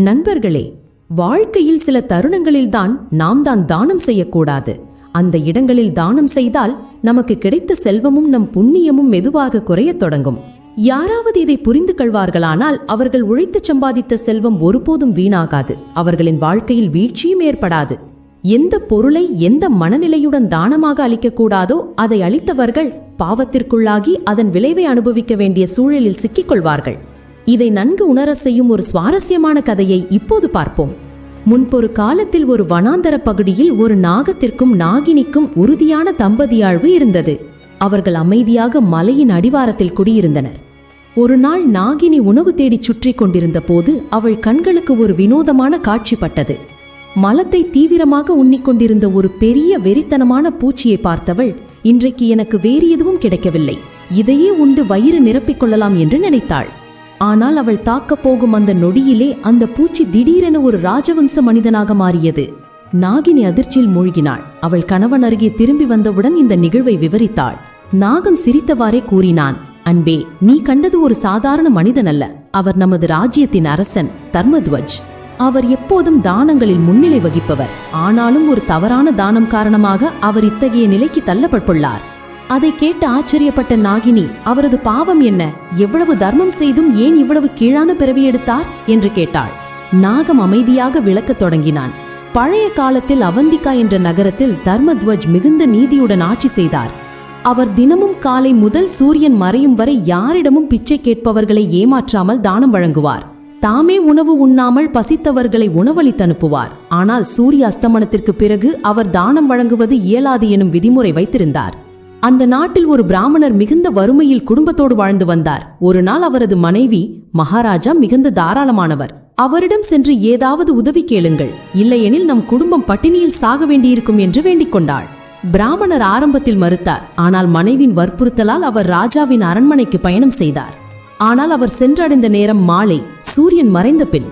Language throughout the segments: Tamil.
நண்பர்களே வாழ்க்கையில் சில தருணங்களில்தான் நாம் தான் தானம் செய்யக்கூடாது. அந்த இடங்களில் தானம் செய்தால் நமக்கு கிடைத்த செல்வமும் நம் புண்ணியமும் மெதுவாக குறையத் தொடங்கும். யாராவது இதை புரிந்து கொள்வார்களானால் அவர்கள் உழைத்துச் சம்பாதித்த செல்வம் ஒருபோதும் வீணாகாது. அவர்களின் வாழ்க்கையில் வீழ்ச்சியும் ஏற்படாது. எந்த பொருளை எந்த மனநிலையுடன் தானமாக அளிக்கக்கூடாதோ அதை அளித்தவர்கள் பாவத்திற்குள்ளாகி அதன் விளைவை அனுபவிக்க வேண்டிய சூழலில் சிக்கிக்கொள்வார்கள் இதை நன்கு உணர செய்யும் ஒரு சுவாரஸ்யமான கதையை இப்போது பார்ப்போம். முன்பொரு காலத்தில் ஒரு வனாந்தர பகுதியில் ஒரு நாகத்திற்கும் நாகினிக்கும் உறுதியான தம்பதியாழ்வு இருந்தது. அவர்கள் அமைதியாக மலையின் அடிவாரத்தில் குடியிருந்தனர். ஒரு நாள் நாகினி உணவு தேடிச் சுற்றி கொண்டிருந்த போது அவள் கண்களுக்கு ஒரு வினோதமான காட்சி பட்டது. மலத்தை தீவிரமாக உண்ணிக் கொண்டிருந்த ஒரு பெரிய வெறித்தனமான பூச்சியை பார்த்தவள் இன்றைக்கு எனக்கு வேறு எதுவும் கிடைக்கவில்லை. இதையே உண்டு வயிறு நிரப்பிக்கொள்ளலாம் என்று நினைத்தாள். ஆனால் அவள் தாக்கப் போகும் அந்த நொடியிலே அந்த பூச்சி திடீரென ஒரு ராஜவம்ச மனிதனாக மாறியது. நாகினி அதிர்ச்சியில் மூழ்கினாள். அவள் கணவன் அருகே திரும்பி வந்தவுடன் இந்த நிகழ்வை விவரித்தாள். நாகம் சிரித்தவாறே கூறினான் அன்பே நீ கண்டது ஒரு சாதாரண மனிதன் அல்ல அவர் நமது ராஜ்யத்தின் அரசன் தர்மத்வஜ். அவர் எப்போதும் தானங்களில் முன்னிலை வகிப்பவர். ஆனாலும் ஒரு தவறான தானம் காரணமாக அவர் இத்தகைய நிலைக்கு தள்ளப்பட்டுள்ளார். அதை கேட்டு ஆச்சரியப்பட்ட நாகினி அவரது பாவம் என்ன? எவ்வளவு தர்மம் செய்தும் ஏன் இவ்வளவு கீழான பிறவி எடுத்தார்? என்று கேட்டாள். நாகம் அமைதியாக விளக்கத் தொடங்கினான். பழைய காலத்தில் அவந்திகா என்ற நகரத்தில் தர்மத்வஜ் மிகுந்த நீதியுடன் ஆட்சி செய்தார். அவர் தினமும் காலை முதல் சூரியன் மறையும் வரை யாரிடமும் பிச்சை கேட்பவர்களை ஏமாற்றாமல் தானம் வழங்குவார். தாமே உணவு உண்ணாமல் பசித்தவர்களை உணவளித்து அனுப்புவார். ஆனால் சூரிய அஸ்தமனத்திற்கு பிறகு அவர் தானம் வழங்குவது இயலாது எனும் விதிமுறை வைத்திருந்தார். அந்த நாட்டில் ஒரு பிராமணர் மிகுந்த வறுமையில் குடும்பத்தோடு வாழ்ந்து வந்தார். ஒரு நாள் அவரது மனைவி மகாராஜா மிகுந்த தாராளமானவர். அவரிடம் சென்று ஏதாவது உதவி கேளுங்கள். இல்லையெனில் நம் குடும்பம் பட்டினியில் சாக வேண்டியிருக்கும் என்று வேண்டிக் கொண்டாள். பிராமணர் ஆரம்பத்தில் மறுத்தார். ஆனால் மனைவின் வற்புறுத்தலால் அவர் ராஜாவின் அரண்மனைக்கு பயணம் செய்தார். ஆனால் அவர் சென்றடைந்த நேரம் மாலை சூரியன் மறைந்த பின்.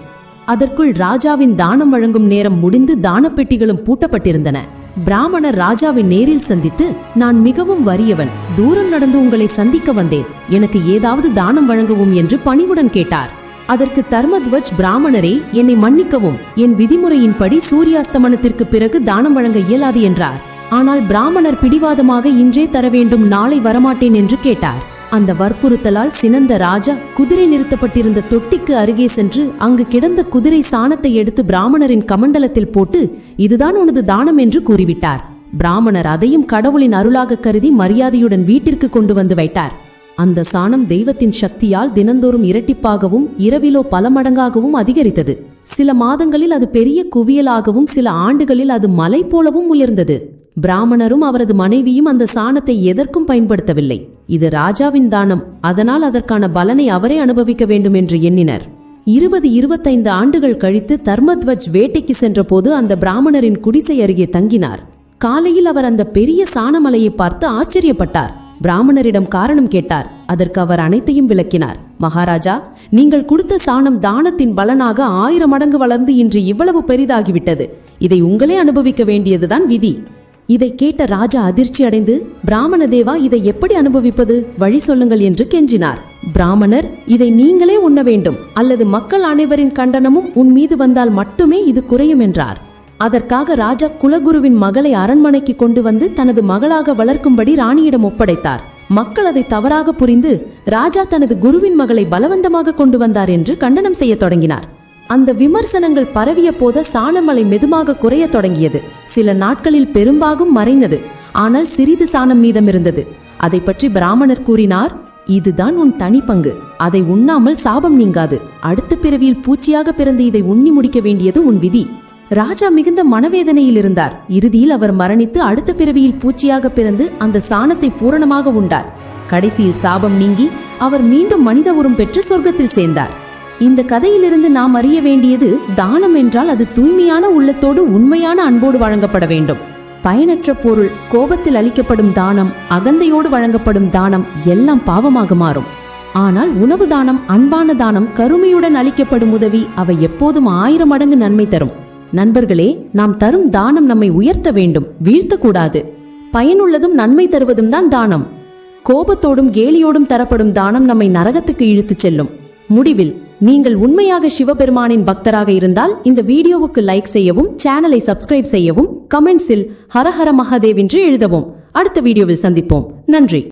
அதற்குள் ராஜாவின் தானம் வழங்கும் நேரம் முடிந்து தானப்பெட்டிகளும் பூட்டப்பட்டிருந்தன. பிராமணர் ராஜாவை நேரில் சந்தித்து நான் மிகவும் வறியவன். தூரம் நடந்து உங்களை சந்திக்க வந்தேன். எனக்கு ஏதாவது தானம் வழங்கவும் என்று பணிவுடன் கேட்டார். அதற்கு தர்மத்வஜ் பிராமணரே என்னை மன்னிக்கவும். என் விதிமுறையின்படி சூரியாஸ்தமனத்திற்கு பிறகு தானம் வழங்க இயலாது என்றார். ஆனால் பிராமணர் பிடிவாதமாக இன்றே தர வேண்டும். நாளை வரமாட்டேன் என்று கேட்டார். அந்த வற்புறுத்தலால் சினந்த ராஜா குதிரை நிறுத்தப்பட்டிருந்த தொட்டிக்கு அருகே சென்று அங்கு கிடந்த குதிரை சாணத்தை எடுத்து பிராமணரின் கமண்டலத்தில் போட்டு இதுதான் உனது தானம் என்று கூறிவிட்டார். பிராமணர் அதையும் கடவுளின் அருளாக கருதி மரியாதையுடன் வீட்டிற்கு கொண்டு வந்து வைத்தார். அந்த சாணம் தெய்வத்தின் சக்தியால் தினந்தோறும் இரட்டிப்பாகவும் இரவிலோ பல மடங்காகவும் அதிகரித்தது. சில மாதங்களில் அது பெரிய குவியலாகவும் சில ஆண்டுகளில் அது மலை போலவும் உயர்ந்தது. பிராமணரும் அவரது மனைவியும் அந்த சாணத்தை எதற்கும் பயன்படுத்தவில்லை. இது ராஜாவின் தானம். அதனால் அதற்கான பலனை அவரே அனுபவிக்க வேண்டும் என்று எண்ணினர். இருபது இருபத்தைந்து ஆண்டுகள் கழித்து தர்மத்வஜ் வேட்டைக்கு சென்றபோது அந்த பிராமணரின் குடிசை அருகே தங்கினார். காலையில் அவர் அந்த பெரிய சாணமலையை பார்த்து ஆச்சரியப்பட்டார். பிராமணரிடம் காரணம் கேட்டார். அதற்கு அவர் அனைத்தையும் விளக்கினார். மகாராஜா நீங்கள் கொடுத்த சாணம் தானத்தின் பலனாக ஆயிரம் மடங்கு வளர்ந்து இன்று இவ்வளவு பெரிதாகிவிட்டது. இதை உங்களே அனுபவிக்க வேண்டியதுதான் விதி. இதை கேட்ட ராஜா அதிர்ச்சி அடைந்து பிராமண தேவா இதை எப்படி அனுபவிப்பது? வழி சொல்லுங்கள் என்று கெஞ்சினார். பிராமணர் இதை நீங்களே உண்ண வேண்டும். அல்லது மக்கள் அனைவரின் கண்டனமும் உன் மீது வந்தால் மட்டுமே இது குறையும் என்றார். அதற்காக ராஜா குலகுருவின் மகளை அரண்மனைக்கு கொண்டு வந்து தனது மகளாக வளர்க்கும்படி ராணியிடம் ஒப்படைத்தார். மக்கள் அதை தவறாக புரிந்து ராஜா தனது குருவின் மகளை பலவந்தமாக கொண்டு வந்தார் என்று கண்டனம் செய்ய தொடங்கினார். அந்த விமர்சனங்கள் பரவிய போத சாணமலை மெதுமாக குறைய தொடங்கியது. சில நாட்களில் பெரும்பாகும் மறைந்தது. ஆனால் சிறிது சாணம் மீதம் இருந்தது அதை பற்றி பிராமணர் கூறினார் இதுதான் உன் தனி பங்கு. அதை உண்ணாமல் சாபம் நீங்காது. அடுத்த பிறவியில் பூச்சியாக பிறந்து இதை உண்ணி முடிக்க வேண்டியது உன் விதி. ராஜா மிகுந்த மனவேதனையில் இருந்தார். இறுதியில் அவர் மரணித்து அடுத்த பிறவியில் பூச்சியாக பிறந்து அந்த சாணத்தை பூரணமாக உண்டார். கடைசியில் சாபம் நீங்கி அவர் மீண்டும் மனித உரம் பெற்று சொர்க்கத்தில் சேர்ந்தார். இந்த கதையிலிருந்து நாம் அறிய வேண்டியது தானம் என்றால் அது தூய்மையான உள்ளத்தோடு உண்மையான அன்போடு வழங்கப்பட வேண்டும். பயனற்ற பொருள் கோபத்தில் அளிக்கப்படும் தானம் அகந்தையோடு வழங்கப்படும் தானம் எல்லாம் பாவமாக மாறும். ஆனால் உணவு தானம் அன்பான தானம் கருமையுடன் அளிக்கப்படும் உதவி அவை எப்போதும் ஆயிரம் மடங்கு நன்மை தரும். நண்பர்களே நாம் தரும் தானம் நம்மை உயர்த்த வேண்டும் வீழ்த்தக்கூடாது. பயனுள்ளதும் நன்மை தருவதும் தான் தானம். கோபத்தோடும் கேலியோடும் தரப்படும் தானம் நம்மை நரகத்துக்கு இழுத்துச் செல்லும். முடிவில் நீங்கள் உண்மையாக சிவபெருமானின் பக்தராக இருந்தால் இந்த வீடியோவுக்கு லைக் செய்யவும் சேனலை சப்ஸ்கிரைப் செய்யவும் கமெண்ட்ஸில் ஹரஹர மகாதேவ் என்று எழுதவும். அடுத்த வீடியோவில் சந்திப்போம். நன்றி.